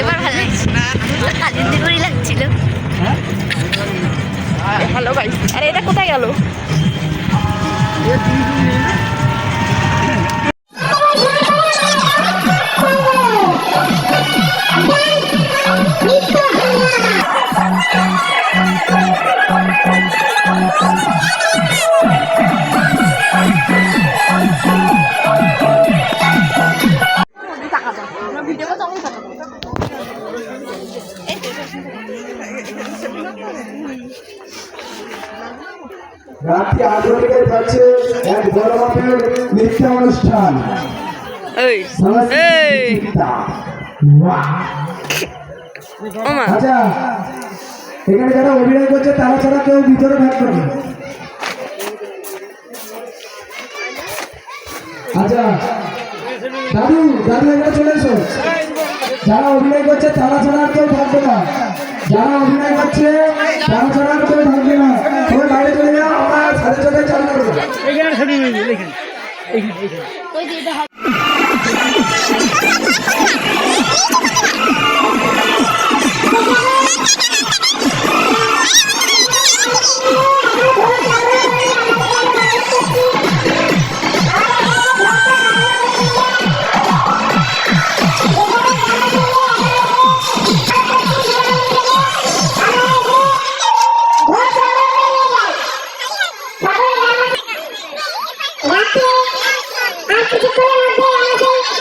এবার ভালো লাগছে কাজের দিবরই লাগছিল। হ্যালো গাইস আরে এটা কোথায় গেল? রাত্রি থেকে যাচ্ছে এক বড় মাপের নৃত্য অনুষ্ঠান। আচ্ছা এখানে যারা অভিনয় করছে তারা ছাড়া কেউ ভিতরে থাকবে না। আচ্ছা দাদু দাদু এখানে চলে এসো। যারা অভিনয় করছে তারা ছাড়া আর কেউ থাকবে না। যারা অভিনয় করছে তারা ছাড়া আর কেউ থাকবে না। তবে বাইরে চলে যাও আমরা সাড়ে ছটায় চালু করব। রাতে আর কিছুক্ষণের মধ্যে আমাদের